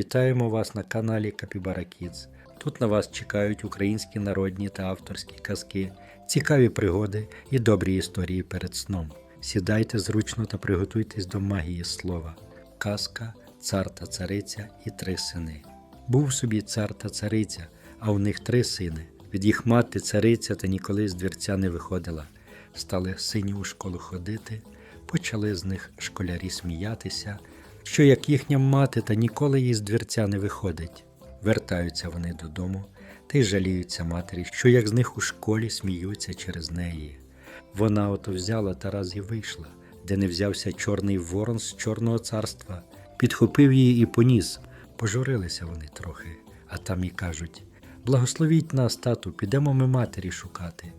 Вітаємо вас на каналі Capybara Kids. Тут на вас чекають українські народні та авторські казки, цікаві пригоди і добрі історії перед сном. Сідайте зручно та приготуйтесь до магії слова. Казка, цар та цариця і три сини. Був собі цар та цариця, а у них три сини. Від їх мати цариця та ніколи з двірця не виходила. Стали сині у школу ходити, почали з них школярі сміятися, що як їхня мати та ніколи їй з двірця не виходить. Вертаються вони додому та й жаліються матері, що як з них у школі сміються через неї. Вона ото взяла та раз і вийшла, де не взявся чорний ворон з чорного царства, підхопив її і поніс. Пожурилися вони трохи, а там і кажуть: Благословіть нас, тату, підемо ми матері шукати.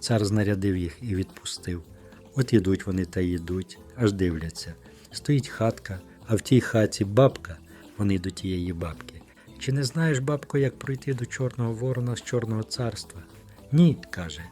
Цар знарядив їх і відпустив. От ідуть вони та йдуть, аж дивляться. Стоїть хатка, а в тій хаті бабка. Вони до тієї бабки. Чи не знаєш, бабко, як пройти до Чорного Ворона з Чорного царства? Ні, каже.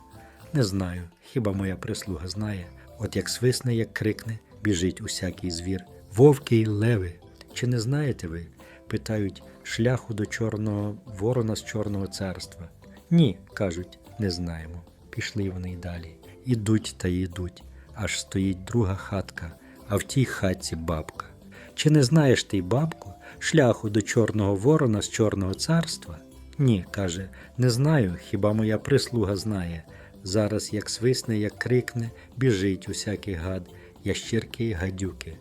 Не знаю, хіба моя прислуга знає. От як свисне, як крикне, біжить усякий звір. Вовки й леви. Чи не знаєте ви? питають шляху до Чорного Ворона з Чорного царства. Ні, кажуть, не знаємо. Пішли вони й далі. Ідуть та йдуть, аж стоїть друга хатка, а в тій хатці бабка. Чи не знаєш ти, бабку, шляху до Чорного Ворона з Чорного царства? Ні, каже, не знаю, хіба моя прислуга знає. Зараз як свисне, як крикне, біжить усякий гад, ящірки й гадюки.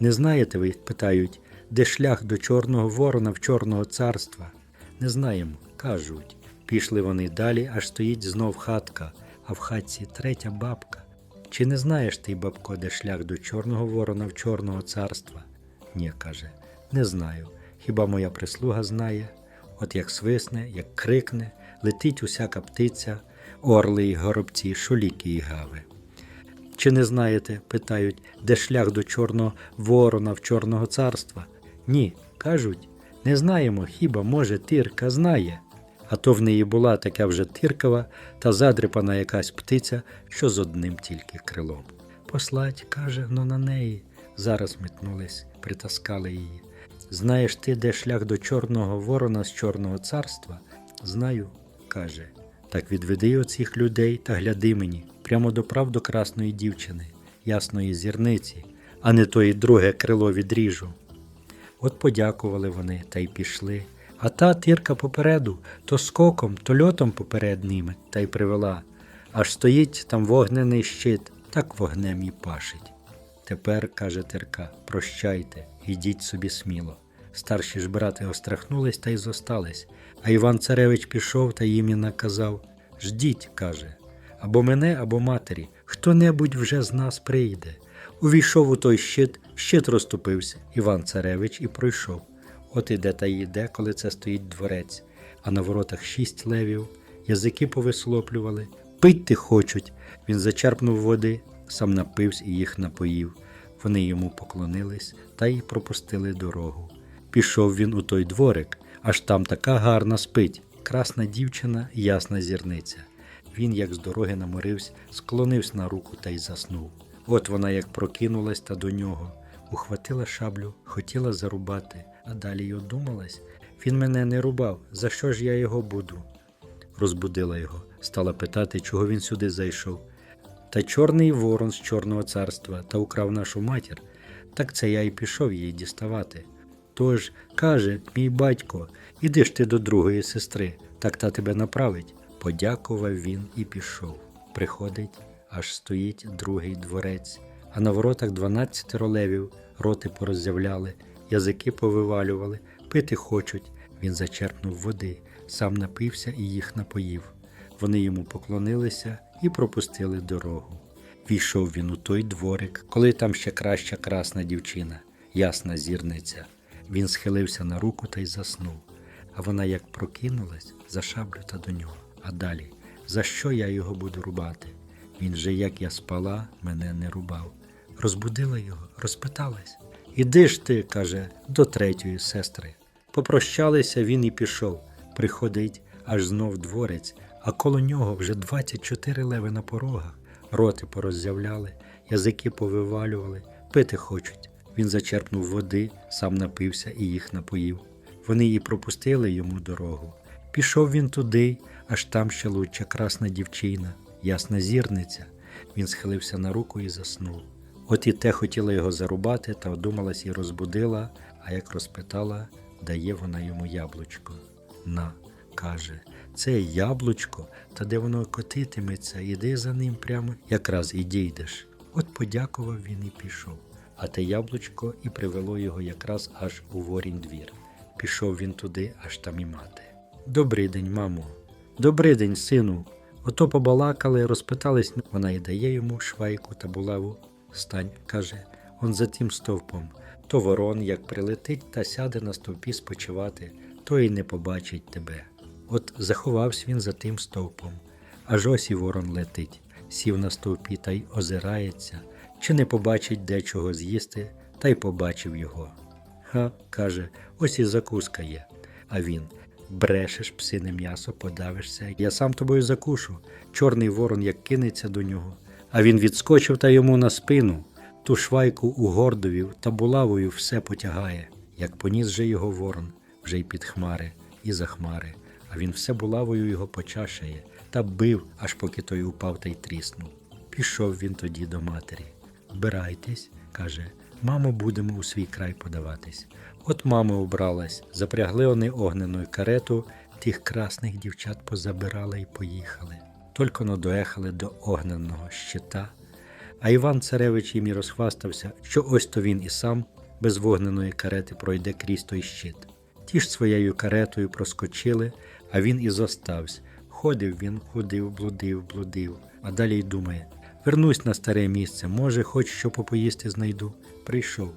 Не знаєте ви, питають, де шлях до Чорного Ворона в Чорного царства? Не знаємо, кажуть. Пішли вони далі, аж стоїть знов хатка, а в хатці третя бабка. Чи не знаєш ти, бабко, де шлях до Чорного Ворона в Чорного царства? Ні, каже, не знаю. Хіба моя прислуга знає? От як свисне, як крикне, летить усяка птиця, орли й горобці, шуліки й гави. Чи не знаєте, питають, де шлях до Чорного Ворона в Чорного царства? Ні, кажуть, не знаємо, хіба, може, тирка знає. А то в неї була така вже тиркава та задрипана якась птиця, що з одним тільки крилом. Послать, каже, но на неї. Зараз метнулись, притаскали її. Знаєш ти, де шлях до Чорного Ворона з Чорного царства? Знаю, каже. Так відведи оцих людей та гляди мені прямо до правду красної дівчини, ясної зірниці, а не то і друге крило відріжу. От подякували вони та й пішли. А та тирка попереду, то скоком, то льотом поперед ними, та й привела. Аж стоїть там вогнений щит, так вогнем і пашить. Тепер, каже Терка, прощайте, ідіть собі сміло. Старші ж брати острахнулись та й зостались, а Іван Царевич пішов та їм і наказав Ждіть, каже, або мене, або матері, хто небудь вже з нас прийде. Увійшов у той щит, щит розступився, Іван Царевич і пройшов. От іде та йде, коли це стоїть дворець, а на воротах шість левів, язики повислоплювали, пити хочуть. Він зачерпнув води, сам напився і їх напоїв. Вони йому поклонились та й пропустили дорогу. Пішов він у той дворик, аж там така гарна спить, красна дівчина, ясна зірниця. Він, як з дороги наморився, склонився на руку та й заснув. От вона як прокинулась та до нього, ухватила шаблю, хотіла зарубати, а далі й одумалась. Він мене не рубав, за що ж я його буду? Розбудила його, стала питати, чого він сюди зайшов. Та чорний ворон з Чорного царства та украв нашу матір, так це я й пішов її діставати. Тож, каже, мій батько, іди ж ти до другої сестри, так та тебе направить. Подякував він і пішов. Приходить, аж стоїть другий дворець, а на воротах дванадцятеро левів, роти пороззявляли, язики повивалювали, пити хочуть. Він зачерпнув води, сам напився і їх напоїв. Вони йому поклонилися і пропустили дорогу. Війшов він у той дворик, коли там ще краща красна дівчина, ясна зірниця. Він схилився на руку та й заснув. А вона як прокинулась за шаблю та до нього. А далі, за що я його буду рубати? Він же, як я спала, мене не рубав. Розбудила його, розпиталась. Іди ж ти, каже, до третьої сестри. Попрощалися він і пішов. Приходить аж знов дворець, а коло нього вже 24 леви на порогах. Роти пороззявляли, язики повивалювали, пити хочуть. Він зачерпнув води, сам напився і їх напоїв. Вони і пропустили йому дорогу. Пішов він туди, аж там ще луча красна дівчина, ясна зірниця. Він схилився на руку і заснув. От і те хотіла його зарубати, та одумалась і розбудила, а як розпитала, дає вона йому яблучко. На, каже, це яблучко, та де воно котитиметься, іди за ним прямо, якраз і дійдеш. От подякував він і пішов. А те яблучко і привело його якраз аж у ворінь двір. Пішов він туди, аж там і мати. Добрий день, мамо. Добрий день, сину. Ото побалакали, розпитались. Вона й дає йому швайку та булаву. Стань, каже, он за тим стовпом. То ворон, як прилетить та сяде на стовпі спочивати, то й не побачить тебе. От заховався він за тим стовпом. Аж ось і ворон летить, сів на стовпі та й озирається, чи не побачить де чого з'їсти, та й побачив його. Ха, каже, ось і закуска є. А він брешеш, псине м'ясо, подавишся. Я сам тобою закушу. Чорний ворон як кинеться до нього. А він відскочив та йому на спину, ту швайку угордовів та булавою все потягає. Як поніс же його ворон, вже й під хмари, і за хмари, він все булавою його почашає та бив, аж поки той упав та й тріснув. Пішов він тоді до матері. Вбирайтесь, каже, мамо, будемо у свій край подаватись. От мама убралась, запрягли вони огнену карету, тих красних дівчат позабирали і поїхали. Тільки но доехали до огненного щита. А Іван Царевич їм і розхвастався, що ось то він і сам без вогненої карети пройде крізь той щит. Ті ж своєю каретою проскочили, а він і зостався. Ходив він, ходив, блудив, блудив, а далі й думає: вернусь на старе місце, може, хоч що попоїсти знайду. Прийшов,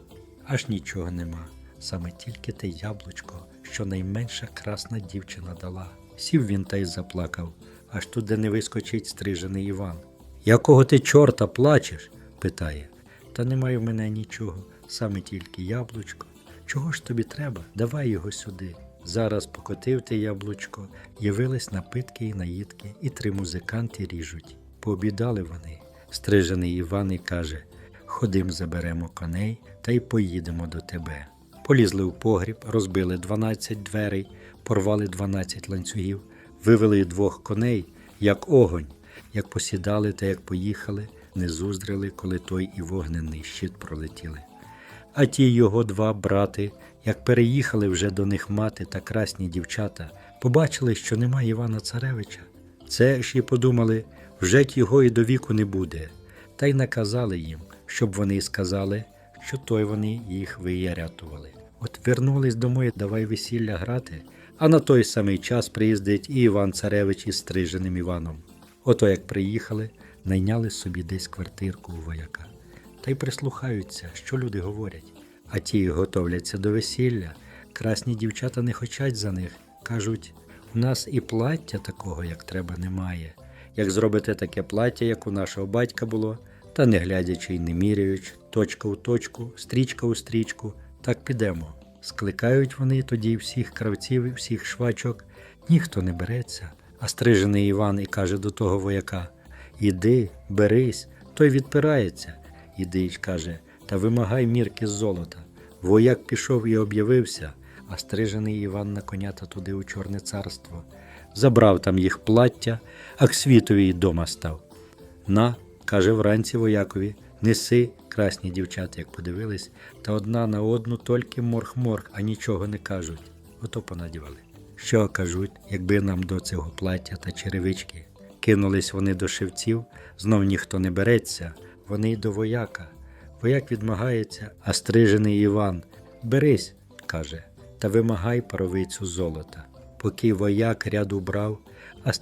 аж нічого нема. Саме тільки те яблучко, що найменша красна дівчина дала. Сів він та й заплакав, аж туди не вискочить стрижений Іван. Якого ти чорта плачеш? питає. Та немає в мене нічого, саме тільки яблучко. Чого ж тобі треба? Давай його сюди. Зараз покотив те яблучко, явились напитки і наїдки, і три музиканти ріжуть. Пообідали вони. Стрижений Іван і каже: Ходим, заберемо коней та й поїдемо до тебе. Полізли в погріб, розбили 12 дверей, порвали 12 ланцюгів, вивели двох коней, як огонь, як посідали та як поїхали, не зуздрили, коли той і вогнений щит пролетіли. А ті його два брати, як переїхали вже до них мати та красні дівчата, побачили, що нема Івана Царевича. Це ж і подумали, вже його і до віку не буде, та й наказали їм, щоб вони сказали, що той вони їх виярятували. От вернулись домой, давай весілля грати, а на той самий час приїздить і Іван Царевич із стриженим Іваном. Ото як приїхали, найняли собі десь квартирку у вояка. Та й прислухаються, що люди говорять. А ті готовляться до весілля. Красні дівчата не хочуть за них. Кажуть, у нас і плаття такого, як треба, немає. Як зробите таке плаття, як у нашого батька було, та не глядячи й не міряючи, точка у точку, стрічка у стрічку, так підемо. Скликають вони тоді всіх кравців і всіх швачок, ніхто не береться. А стрижений Іван і каже до того вояка: Іди, берись, той відпирається. Іди й каже, та вимагай мірки з золота. Вояк пішов і об'явився, а стрижений Іван на конята туди у Чорне царство. Забрав там їх плаття, а к світові й дома став. На, каже вранці воякові, неси, красні дівчата, як подивились, та одна на одну тільки морг-морг, а нічого не кажуть. Ото понадівали. Що кажуть, якби нам до цього плаття та черевички? Кинулись вони до шевців, знов ніхто не береться, вони й до вояка. Вояк відмагається, а Іван Берись, каже, та вимагай паровицю золота. Поки вояк ряд убрав, а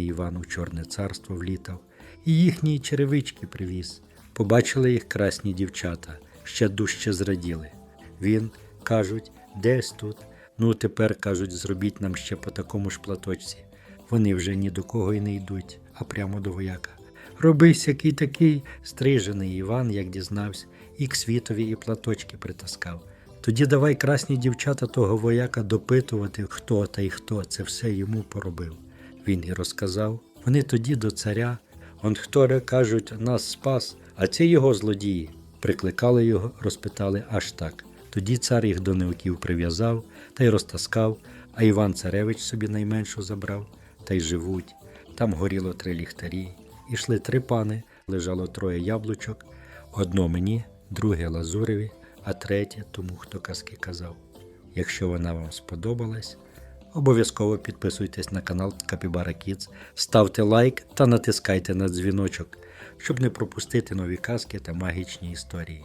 Іван у Чорне царство влітав, і їхні черевички привіз. Побачили їх красні дівчата, ще дужче зраділи. Він, кажуть, десь тут. Ну, тепер, кажуть, зробіть нам ще по такому ж платочці. Вони вже ні до кого й не йдуть, а прямо до вояка. Робись який такий, стрижений Іван, як дізнався, і к світові і платочки притаскав. Тоді давай красні дівчата того вояка допитувати, хто та й хто це все йому поробив. Він і розказав. Вони тоді до царя, он хто кажуть, нас спас, а це його злодії. Прикликали його, розпитали аж так. Тоді цар їх до невків прив'язав та й розтаскав, а Іван Царевич собі найменшу забрав, та й живуть. Там горіло три ліхтарі, ішли три пани, лежало троє яблучок, одно мені, друге лазуреві, а третє тому, хто казки казав. Якщо вона вам сподобалась, обов'язково підписуйтесь на канал Капібара Kids, ставте лайк та натискайте на дзвіночок, щоб не пропустити нові казки та магічні історії.